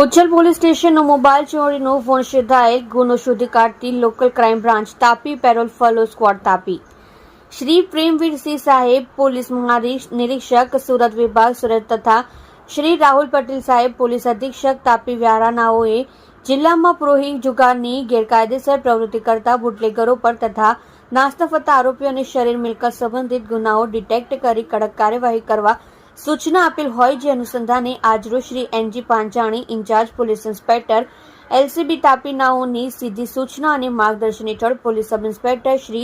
Uchchhal police સ્ટેશનનો mobile ચોરીનો phone શોધાયેલ ગુનો શોધી કાઢતી local crime branch Tapi, parole follow squad Tapi. Shri Premvirsinh saheb, police મહાનિરીક્ષક Surat વિભાગ, સુરત તથા શ્રી રાહુલ પટેલ સાહેબ, પોલીસ અધિક્ષક તાપી વ્યારાનાઓએ જિલ્લામાં પુરોહિત જુગારની ગેરકાયદેસર પ્રવૃત્તિ કરતા બુટલેગરો પર તથા નાસ્તા ફરતા આરોપીઓને શરીર મિલકત સંબંધિત ગુનાઓ ડિટેક્ટ કરી કડક કાર્યવાહી કરવા સૂચના આપેલ હોય જે અનુસંધાને આજરોજ Shri N G Panchani, incharge police inspector LCB તાપીનાઓની સીધી સૂચના અને માર્ગદર્શન હેઠળ પોલીસ સબ ઇન્સ્પેક્ટર શ્રી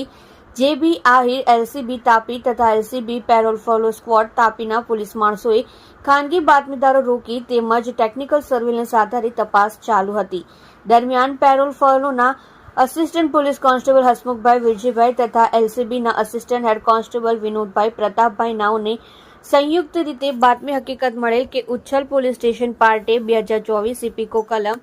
જે બી આહિર, એલસીબી તાપી તથા એલસીબી પેરોલ ફોલો સ્ક્વોડ તાપીના પોલીસ માણસોએ ખાનગી બાતમીદારો રોકી તેમજ ટેકનિકલ સર્વેલન્સ આધારિત તપાસ ચાલુ હતી. દરમિયાન parole ફોલોના assistant police constable Hasmukhbhai Virjibhai તથા એલસીબીના assistant head constable Vinodbhai Pratapbhai નાઓને સંયુક્ત રીતે બાતમી હકીકત મળેલ કે ઉચ્છલ પોલીસ સ્ટેશન પાર્ટે બે હજાર ચોવીસ ઇપીકો કલમ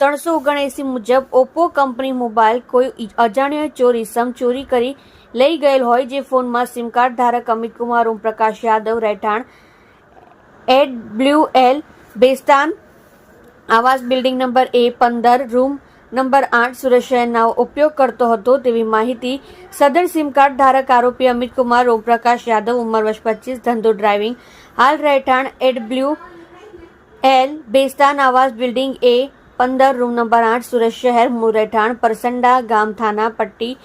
ત્રણસો ઓગણએંસી મુજબ ઓપ્પો કંપની મોબાઈલ કોઈ અજાણ્ય ચોર ઇસમ ચોરી કરી લઈ ગયેલ હોય જે ફોનમાં સિમ કાર્ડ ધારક અમિત કુમાર, ઓમપ્રકાશ યાદવ, રહેઠાણ એડ બ્લ્યુ એલ બેસ્તાન, આવાસ બિલ્ડિંગ નંબર એ પંદર, રૂમ નંબર આઠ સુરત શહેરના ઉપયોગ કરતો હતો તેવી માહિતી સદર સિમ કાર્ડ ધારક આરોપી અમિતકુમાર ઓમપ્રકાશ યાદવ, ઉંમર વર્ષ પચીસ, ધંધો ડ્રાઇવિંગ, હાલ રહેઠાણ એડ બ્લ્યુ એલ બેસ્તાન આવાસ બિલ્ડિંગ એ, પંદર, રૂમ નંબર આઠ, સુરત શહેર, મૂળ રહેઠાણ, પરસંડા ગામ, થાના, પટ્ટી,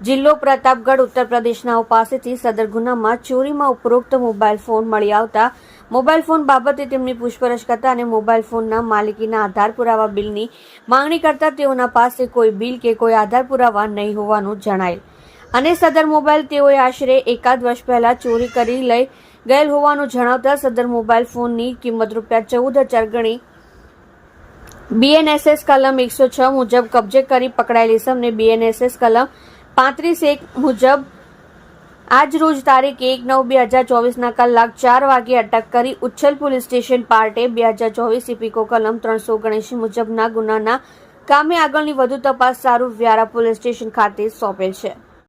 જિલ્લો, પ્રતાપગઢ, ઉત્તર પ્રદેશનાઓ પાસેથી સદર ગુનામાં ચોરીમાં ઉપરોક્ત મોબાઈલ ફોન મળી આવતા મોબાઈલ ફોન બાબતે તેમની પૂછપરછ કરતા અને મોબાઈલ ફોનના માલિકીના આધાર પુરાવા બિલની માંગણી કરતા તેઓના પાસે કોઈ બિલ કે કોઈ આધાર પુરાવા નહીં હોવાનું જણાયેલ અને સદર મોબાઈલ તેઓએ આશરે એકાદ વર્ષ પહેલા ચોરી કરી લઈ ગયેલ હોવાનું જણાવતા સદર મોબાઈલ ફોનની કિંમત રૂપિયા ચૌદ હજાર ગણી બીએનએસએસ કલમ એકસો છ મુજબ કબજે કરી પકડાયેલી સમને બીએનએસએસ કલમ પાંત્રીસ એક મુજબ આજ રોજ તારીખ એક નવ બે હજાર ચોવીસના કલાક ચાર વાગે અટક કરી ઉચ્છલ પોલીસ સ્ટેશન પાર્ટે બે હજાર ચોવીસ ઇપીકો કલમ ત્રણસો ઓગણએંશી મુજબના ગુનાના કામે આગળની વધુ તપાસ સારું વ્યારા પોલીસ સ્ટેશન ખાતે સોંપેલ છે.